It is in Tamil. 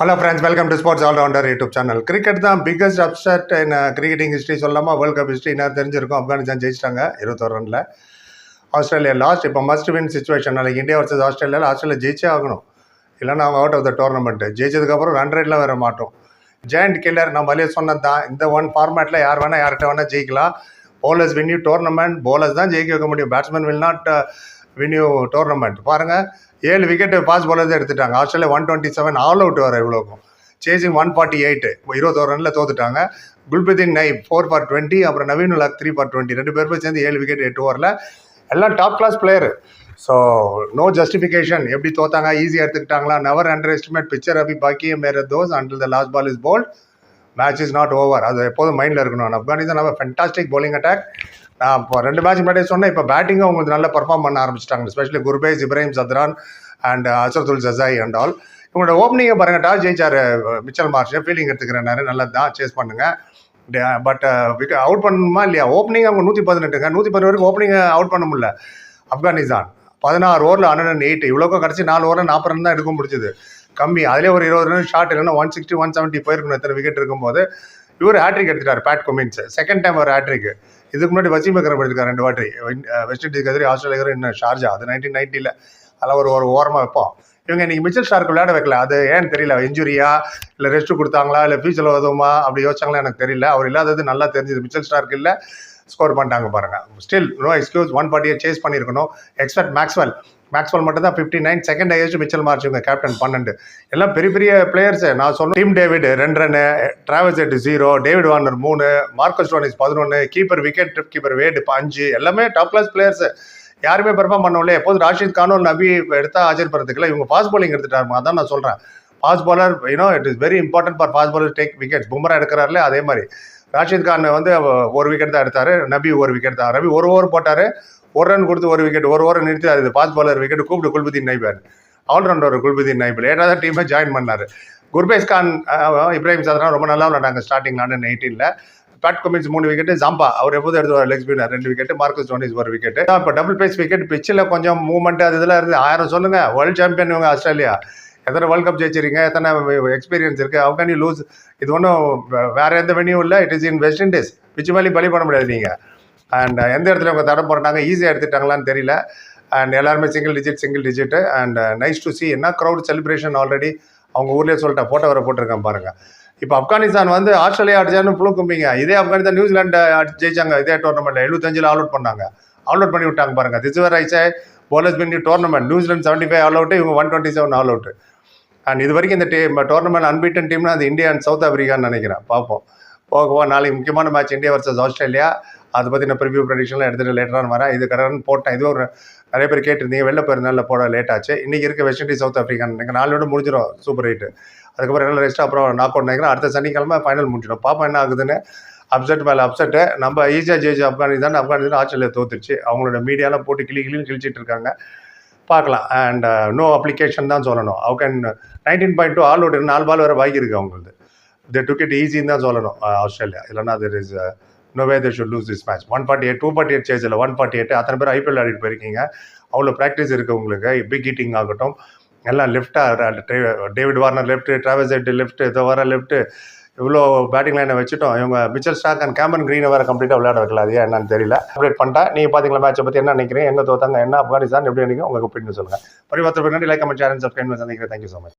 Hello friends welcome to sports allrounder YouTube channel cricket தான் biggest upset in cricketing history சொல்லாமல் வேர்ல்ட் கப் ஹிஸ்ட்ரி என்ன தெரிஞ்சிருக்கும். ஆப்கானிஸ்தான் ஜெயிச்சிட்டாங்க இருபத்தொரு ரனில் ஆஸ்திரேலியா லாஸ்ட் இப்போ மஸ்ட் வின் சுச்சுவேஷன் நாளைக்கு இந்தியா வர்சஸ் ஆஸ்திரேலியாவில் ஆஸ்திரேலியா ஜெயிச்சே ஆகணும். இல்லைன்னா அவங்க அவுட் ஆஃப் த டோர்னமெண்ட் ஜெயிச்சதுக்கப்புறம் ரன் ரேட்லாம் வர மாட்டோம் ஜெயண்ட் கில்லர் நம்ம வழியே சொன்னது தான் இந்த ஒன் ஃபார்மேட்டில் யார் வேணால் யார்கிட்ட வேணால் ஜெயிக்கலாம். Bowlers win you tournament bowlers தான் ஜெயிக்க வைக்க முடியும். Batsman will not win you tournament பாருங்கள் ஏழு விக்கெட் பாஸ் bowlers எடுத்துட்டாங்க. Australia one twenty seven all out வர இவ்வளோக்கும் சேசிங் ஒன் ஃபார்ட்டி எயிட்டு இருபத்தோரு ரனில் தோத்துட்டாங்க. Gulbadin Naib four for twenty அப்புறம் Naveen ul Haq three for twenty ரெண்டு பேருமே சேர்ந்து ஏழு விக்கெட் எட்டு ஓவரில் எல்லாம் top class player so no justification எப்படி தோத்தாங்க? ஈஸியாக எடுத்துக்கிட்டாங்களா? நவர் அண்டர் எஸ்டிமேட் பிக்சர் அபி பாக்கியே மேர those until the last ball is bowled match is not over அது எப்போதும் மைண்டில் இருக்கணும். ஆப்கானிஸ்தான் நம்ம ஃபென்டாஸ்டிக் போலிங் அட்டாக் நான் இப்போ ரெண்டு மேட்ச் முன்னாடியே சொன்னேன் இப்போ பேட்டிங்கும் அவங்க நல்லா பர்ஃபார்ம் பண்ண ஆரம்பிச்சிட்டாங்க. Specially Gurbaz Ibrahim Zadran and Hazratullah Zazai and all இவங்களோட ஓப்பனிங்கை பாருங்கள் டாஸ் ஜெயிச்சார் மிச்சல் மார்ஷ் ஃபீல்டிங் எடுத்துக்கிறேன்னாரு நல்லா தான் சேஸ் பண்ணுங்கள் பட் அவுட் uh, பண்ணணுமா இல்லையா? ஓப்பனிங் அவங்க நூற்றி பதினெட்டுங்க. நூற்றி பதினெட்டு வரைக்கும் ஓப்பனிங்கை அவுட் பண்ண முடியல. ஆப்கானிஸ்தான். பதினாறு ஓவரில் ஹண்ட்ரட் அண்ட் எயிட் இவ்வளோக்கும் கடைசி நாலு ஓவரில் நாற்பது ரன் தான் எடுக்க முடிஞ்சது. கம்மி. அதிலே ஒரு இருபது ரன் ஷார்ட் இல்லைன்னா ஒன் சிக்ஸ்டி ஒன் செவன்ட்டி போயிருக்கணும் எத்தனை விக்கெட் இருக்கும்போது. இவர் ஹேட்ரிக் எடுத்துட்டார் பேட் கொமின்ஸ் செகண்ட் டைம் ஒரு ஹேட்ரிக் இதுக்கு முன்னாடி வசீம் அக்ரம் எடுத்துக்கார் ரெண்டு வாட்டி. வெஸ்ட் இண்டீஸ்க்கு எதிரி ஆஸ்திரேலியா இன்னும் ஷார்ஜா அது நைன்டீன் நைன்ட்டியில் அதெல்லாம் ஒரு ஒரு ஓரமாக வைப்போம். இவங்க இன்னைக்கு மிச்சல் ஸ்டார்க்கு விளையாட வைக்கல. அது ஏன்னு தெரியல. இன்ஜுரியா இல்லை ரெஸ்ட் கொடுத்தாங்களா? இல்லை ஃபியூச்சரில் உதவுமா அப்படி யோசிச்சாங்களா? எனக்கு தெரியல. அவர் இல்லாதது நல்லா தெரிஞ்சது. மிச்சல் ஸ்டார்க்கு இல்லை. ஸ்கோர் பண்ணிட்டாங்க பாருங்க. ஸ்டில் நோ எக்ஸ்கியூஸ் ஒன் ஃபார்ட்டியை சேஸ் பண்ணியிருக்கணும். எக்ஸ்பெக்ட் மேக்ஸ்வெல் மேக்ஸ்வெல் மட்டும் தான் fifty nine second highest Mitchell Marsh இவங்க கேப்டன் பன்னெண்டு. எல்லாம் பெரிய பெரிய பிளேயர்ஸ் நான் சொன்ன டீம் டேவிட் ரெண்டு ரன்னு டிராவல்ஸ் எட்டு ஜீரோ டேவிட் வார்னர் மூணு மார்க்கஸ் டோனிஸ் பதினொன்று கீப்பர் விக்கெட் ட்ரிப் கீப்பர் வேடு அஞ்சு. எல்லாமே டாப் கிளாஸ் பிளேயர்ஸ் யாருமே பெர்ஃபார்ம் பண்ணவில்லை எப்போது ராஷித் கானும் நபி எடுத்தா ஆச்சரியப்படுறதுக்குல இவங்க ஃபாஸ்ட் bowling எடுத்துட்டாருமா அதான் நான் சொல்கிறேன் fast bowler you know it is very important for fast bowler take wickets Bumrah எடுக்கிறாருல அதே மாதிரி. ராஷித் கான் வந்து ஒரு விக்கெட் தான் எடுத்தார். நபி ஒரு விக்கெட் தான். ரவி ஒரு ஓவர் போட்டார். ஒரு ரன் கொடுத்து ஒரு விக்கெட் ஒரு ஓவர் நிறுத்தி அது ஃபாஸ்ட் பாலர் விக்கெட் கூப்பிட்டு குல்புதீன் நைபர் ஆல்ரவுண்டர் குல்புதீன் நைபர் ஏன்னா டீமை ஜாயின் பண்ணார். குர்பேஸ் கான் இப்ராஹிம் சாதனா ரொம்ப நல்லா விளையாண்டாங்க ஸ்டார்டிங் ஹண்ட்ரட் எயிட்டீனில் பேட் கொமின்ஸ் மூணு விக்கெட் ஜாம்பா அவர் எப்போதும் எடுத்து லெக் ஸ்பின்னர் ரெண்டு விக்கெட் மார்க்கஸ் டோனிஸ் ஒரு விக்கெட் இப்போ டபுள் பேஸ் விக்கெட் பிச்சில் கொஞ்சம் மூவ்மெண்ட் அது இதெல்லாம் இருந்து ஆயிரம் சொல்லுங்க. வேர்ல்டு சாம்பியன் இவங்க ஆஸ்திரேலியா. எத்தனை வேர்ல்ட் கப் ஜெயிச்சிருக்கீங்க எத்தனை எக்ஸ்பீரியன்ஸ் இருக்குது அவங்க நீ லூஸ் இது ஒன்றும் வேற எந்த வெனியும் இல்லை it is in West Indies pitch மேலே பலி பண்ண முடியாது நீங்கள் அண்ட் uh, எந்த இடத்துல இவங்க தடம் போடுறாங்க ஈஸியாக எடுத்துட்டாங்களான்னு தெரியல. அண்ட் எல்லாருமே single digit single digit and nice to see என்ன க்ரௌட் செலிப்ரேஷன் ஆல்ரெடி அவங்க ஊர்லேயே சொல்லிட்டேன் ஃபோட்டோ வர போட்டிருக்கேன் பாருங்க. இப்போ ஆப்கானிஸ்தான் வந்து ஆஸ்திரேலியா அடிச்சான்னு புழு கும்பிங்க. இதே ஆப்கானிஸ்தான் நியூசிலாண்டு அடி- ஜெயிச்சாங்க. இதே டோர்னமெண்ட்டில் எழுபத்தஞ்சில் ஆல் அவுட் பண்ணாங்க. ஆல் அவுட் பண்ணி விட்டாங்க பாருங்க. This where I say bowlers bin tournament New Zealand seventy five all out இவங்க one twenty seven all out and இது வரைக்கும் இந்த டீம் டோர்னமெண்ட் அன்பீட்டன் டீம்னா அது இந்தியா அண்ட் சவுத் ஆஃப்ரிக்கான்னு நினைக்கிறேன். பார்ப்போம். போக போக நாளைக்கு முக்கியமான மேட்ச் இந்தியா வர்சஸ் ஆஸ்திரேலியா. அதை பற்றி நான் ப்ரிவியூ ப்ரெடிக்ஷன்லாம் எடுத்துகிட்டு லேட்டரான வரேன். இது கடன் போட்டேன். இது ஒரு நிறைய பேர் கேட்டிருந்தீங்க. வெளில போயிருந்தால போட லேட் ஆச்சு. இன்றைக்கி இருக்க வெஸ்ட் இண்டீஸ் சவுத் ஆஃப்ரிக்கா எனக்கு நாளோட முடிஞ்சிடும் சூப்பர் எயிட் அதுக்கப்புறம் என்ன ரெஸ்ட் அப்புறம் நாக் அவுட் நினைக்கிறேன். அடுத்த சனிக்கிழமை ஃபைனல் முடிஞ்சிடும். பாப்பா என்ன ஆகுதுன்னு அப்செட் மேலே அப்செட்டு நம்ம ஈஸியாக ஜெயிச்சு ஆப்கானிஸ்தான் ஆப்கானிஸ்தான் ஆஸ்திரேலியா தோத்துருச்சு. அவங்களோட மீடியாலாம் போட்டு கிளி கிளின்னு கிழிச்சிட்டு இருக்காங்க. பார்க்கலாம். அண்ட் நோ அப்ளிகேஷன் தான் சொல்லணும். அவங்க can nineteen point two all out நாலு பால் வர பாக்கி இருக்குது அவங்களுக்கு தே டுக் இட் ஈஸின்னு தான் சொல்லணும் ஆஸ்திரேலியா இல்லைன்னா there is no way they should lose this match one forty eight to forty eight சேஸில் one forty eight அத்தனை பேர் ஐபிஎல் ஆடிட்டு போயிருக்கீங்க. அவ்வளோ ப்ராக்டிஸ் இருக்குது உங்களுக்கு. பிக் ஹீட்டிங் ஆகட்டும். எல்லாம் லெஃப்டாக David Warner left Travis Head left இதோ வர லெஃப்ட் இவ்வளோ பேட்டிங் லைனை வச்சுட்டோம். இவங்க மிச்சல் ஸ்டாக் அண்ட் கேமன் க்ரீனை வேறு கம்ப்ளீட்டாக விளையாட வைக்கல. அது என்னன்னு தெரியல. அப்டேட் பண்ணிட்டேன் நீங்கள் பார்த்தீங்களா மேட்சை பற்றி என்ன நினைக்கிறேன் எங்கே தோத்தாங்க? என்ன ஆப்கானிஸ்தான் எப்படி நினைக்கிறேன் உங்களுக்கு பின்னு சொல்லுங்கள் பரிவர்த்தனை பின்னாடி லைக் கமெண்ட் சேனல் சப்ஸ்கிரைப் சந்திக்கிறேன் தேங்க்யூ ஸோ மச்